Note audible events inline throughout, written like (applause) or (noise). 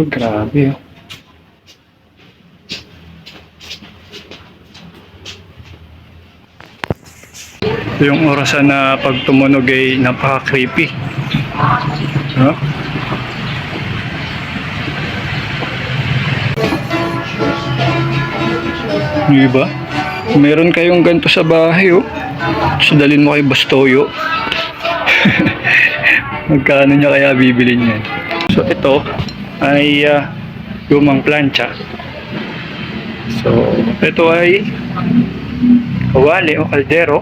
Ito, grabe. yung orasan na pag tumunog ay napaka-creepy. No? Di ba? Meron kayong ganito sa bahay, oh. So, dalhin mo kay Bastoyo. (laughs) Magkano niya kaya bibilin yan? So, ito ay ah, lumang plancha. So, ito ay kawali o kaldero.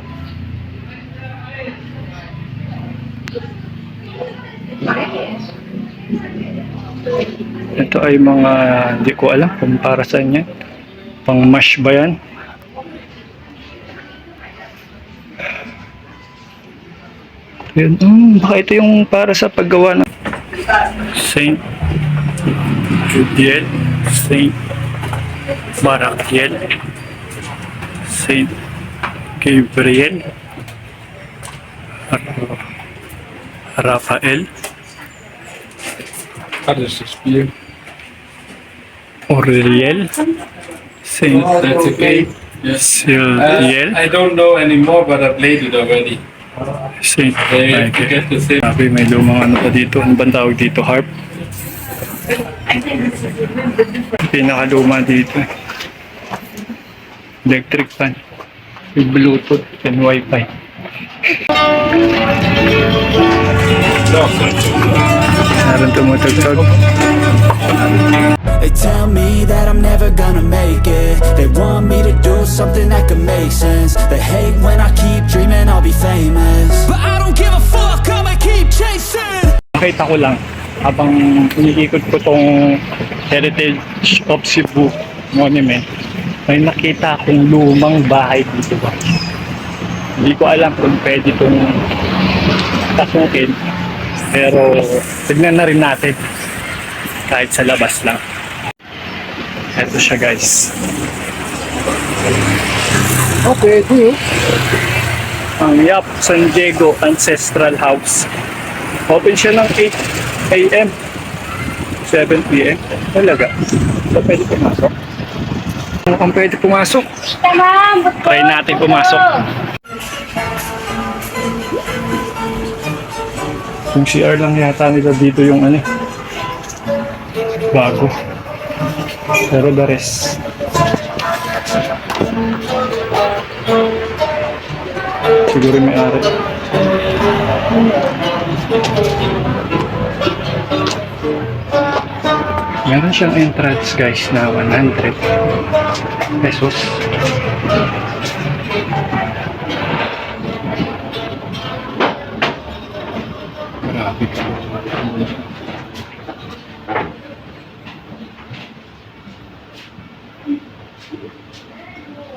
Ito ay mga, hindi ko alam kung para saan yan. Pang mash ba yan? Yun, hmm, baka ito yung para sa paggawa ng Saint Judiel, Saint Barakiel, Saint Gabriel, Ra- Rafael? Aureliel, Saint That's okay. Yes. Silviel, I don't know anymore, but I played it already. Saint They same. Sabi, may lumang ano pa dito. Ano bang tawag dito? Harp? Pinakaluma dito. Electric fan. With Bluetooth and Wi-Fi. Meron tumutugtog. They tell me that I'm never gonna make it They want me to do something that could make sense They hate when I keep dreaming I'll be famous But I don't give a fuck, I'ma keep chasing Nakita ko lang habang iniikot ko tong Heritage of Cebu Monument may nakita akong lumang bahay dito ba hindi ko alam kung pwede itong tasukin pero tignan na rin natin kahit sa labas lang. Eto siya guys. Okay ito ang Yap San Diego Ancestral House. Open siya ng 8 a.m. 7 p.m. Talaga. So, pwede pumasok. Mukhang pwede pumasok. Try natin pumasok. Yung CR lang yata nila dito yung ano. eh, Bago. Pero the rest. Siguro may ari. Meron siyang entrance guys na 100 pesos. Grabe.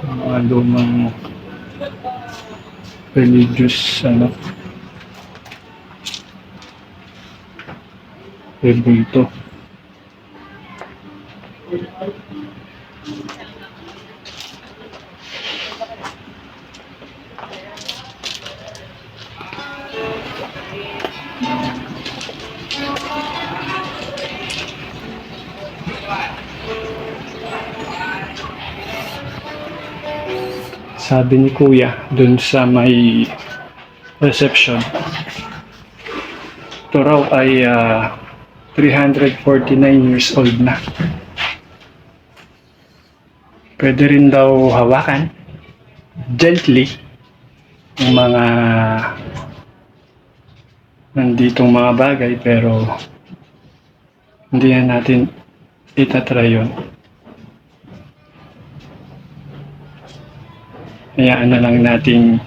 Mga lumang religious ano dito. Sabi ni Kuya dun sa may reception, ito raw ay ah, 349 years old na. Pwede rin daw hawakan gently yung mga nanditong mga bagay pero hindi na natin itatry yun. Hayaan na lang nating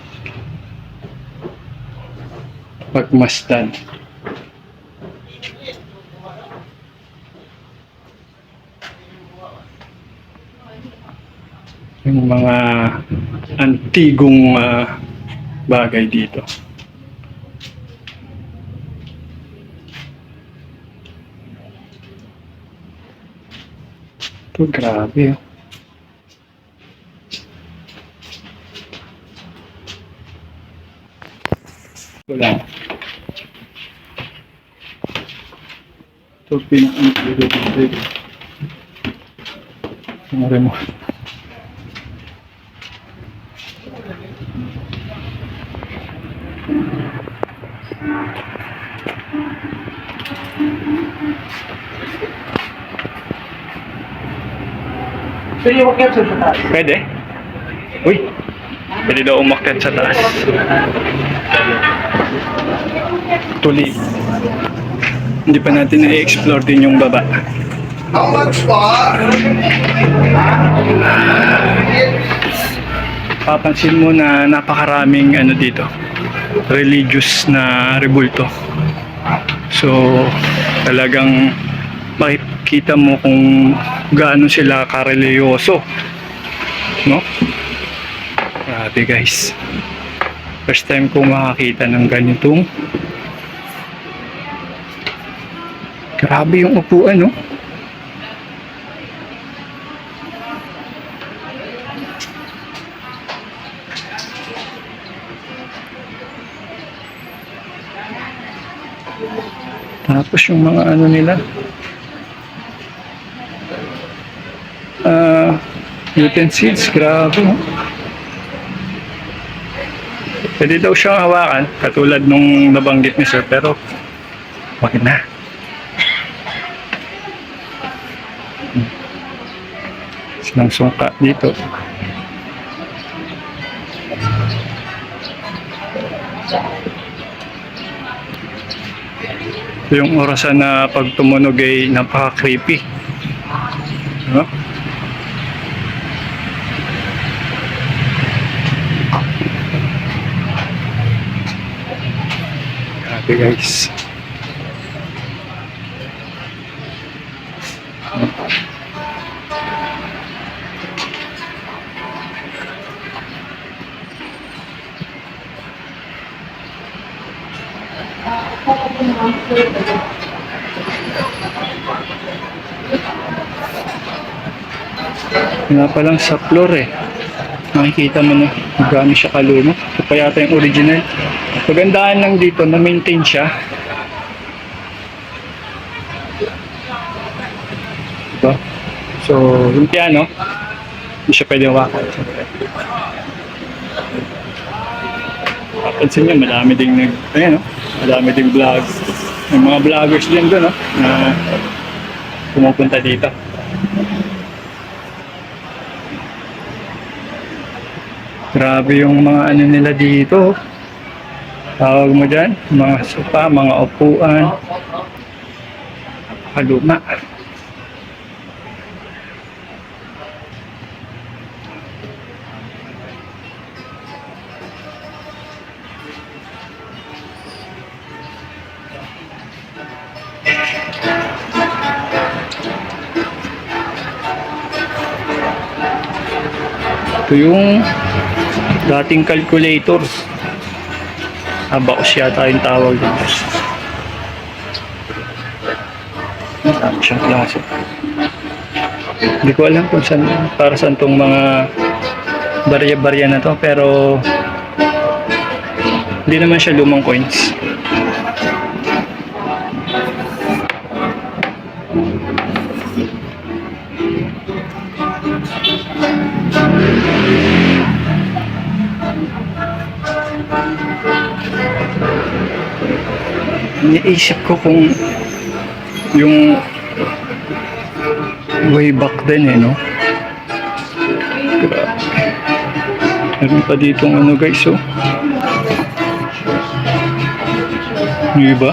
pagmasdan. Yung mga antigong ah, bagay dito. Ito, grabe. oh. Ito lang. Ito pinaka-included dito. Yung remote. Pwede yung makyat sa taas. Pwede? Uy! Pwede daw umakyat sa taas. Tuli. Hindi pa natin na-explore din yung baba. How much pa? Papansin mo na napakaraming ano dito, religious na rebulto. So, talagang makikita mo kung gaano sila kareliyoso. No? Grabe guys. First time ko makakita ng ganitong Grabe yung upuan, no? Tapos yung mga ano nila. Ah, utensils, grabe. Pwede daw siyang hawakan, katulad nung nabanggit ni Sir, pero wag na. Hmm. Silang sungka dito. Ito yung orasan na pag tumunog ay napaka-creepy. Diba? Grabe guys. Nga pa lang sa floor eh. Makikita mo na gaano siya kaluma. Ito pa yata yung original. Magandaan lang dito na maintain siya. Diba? So, yung piano, hindi siya pwede hawakan. Papansin nyo, madami ding nag, ayan, no? madami ding vlog. May mga vloggers din doon, no? na pumupunta dito. Grabe yung mga ano nila dito. Tawag mo dyan, mga sopa, mga upuan. Kaluma. Ito yung dating calculator. Abacus yata yung tawag. Ang dami siyang klase. Hindi ko alam kung saan, para saan tong mga barya-barya na to, pero hindi naman siya lumang coins. Iniisip ko kung yung way back then eh, no? Grabe. Meron pa ditong ano guys, oh. Di ba?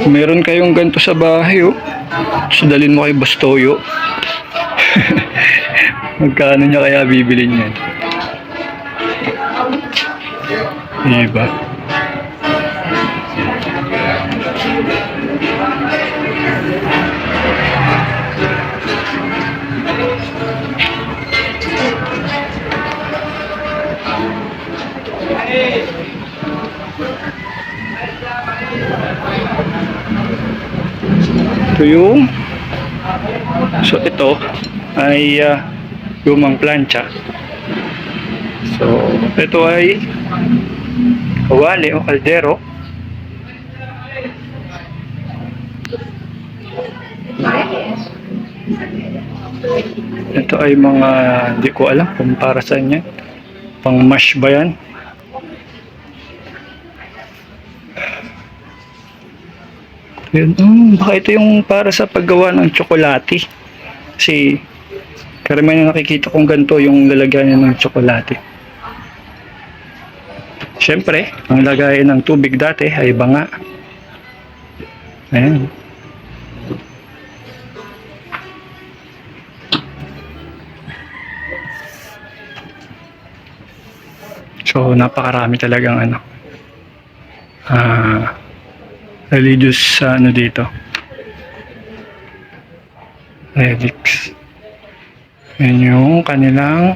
Kung meron kayong ganito sa bahay, oh. So, dalhin mo kay Bastoyo. (laughs) Magkano niya kaya bibilin yan? Di ba? Ito yung So ito ay ah, lumang plancha. So ito ay kawali o kaldero. Ito ay mga, hindi ko alam kung para saan yan. Pang mash ba yan? Yun, hmm, baka ito yung para sa paggawa ng tsokolate. Kasi, karamihan na nakikita kong ganito yung lalagyan niya ng tsokolate. Siyempre, ang lagayan ng tubig dati ay banga. Ayan. So, napakarami talagang ano. Ah, religious sa ano dito. Relics. Yan yung kanilang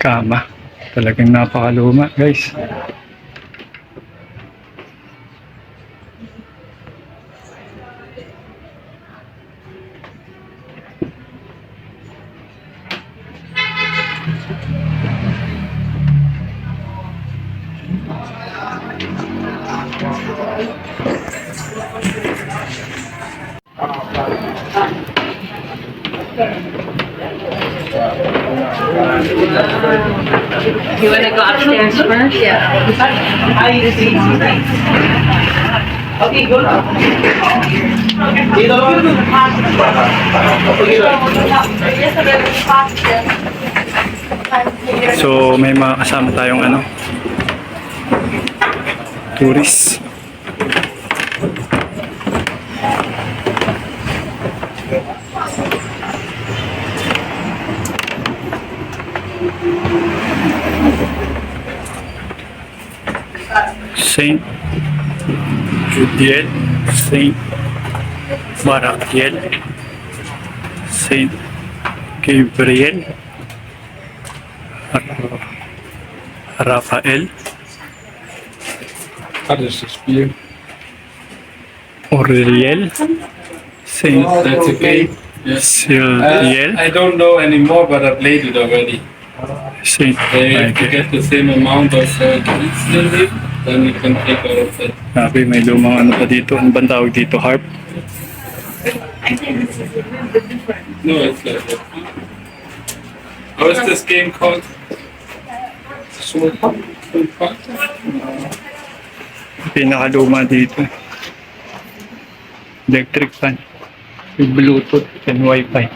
kama. Talagang napakaluma, guys. Upstairs first? Yeah. Okay, go. Dito lang. So, may mga kasama tayong ano, tourist. Saint Judiel, Saint Barakiel, Saint Gabriel, Rafael, That is the spear. Aureliel, Saint That's okay. Yes. Uh, Silviel, I don't know anymore, but I played it already. Saint They if you Michael. get the same amount of uh, keys it, then you can take of that. Sabi, may lumang ano pa dito. Ano bang tawag dito? Harp? No, it's like that. How is this game called? Sword. Sword Fight? Pinakaluma dito. Electric fan. With Bluetooth and Wi-Fi.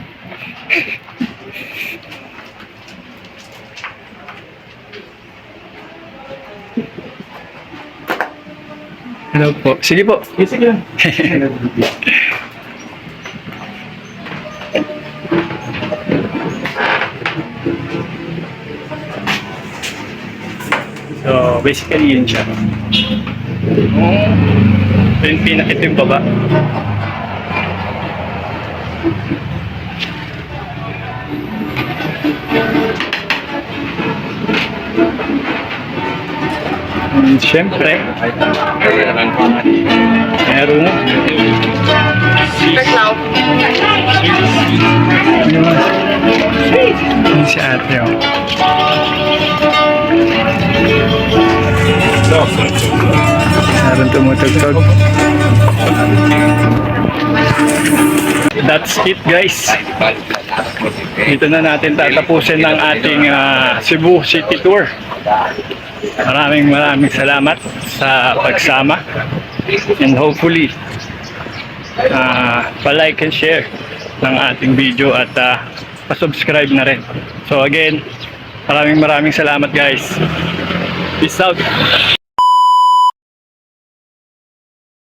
Hello po. Sige po. Sige lang. (laughs) So, basically yun siya. Oh, ito yung pinakit yung baba. Syempre, meron Yun si ate oh. Meron tumutugtog. That's it guys. Dito na natin tatapusin ng ating ah, Cebu City Tour. Maraming maraming salamat sa pagsama. And hopefully, ah, pa-like and share ng ating video at ah, pa-subscribe na rin. So again, maraming maraming salamat guys. Peace out.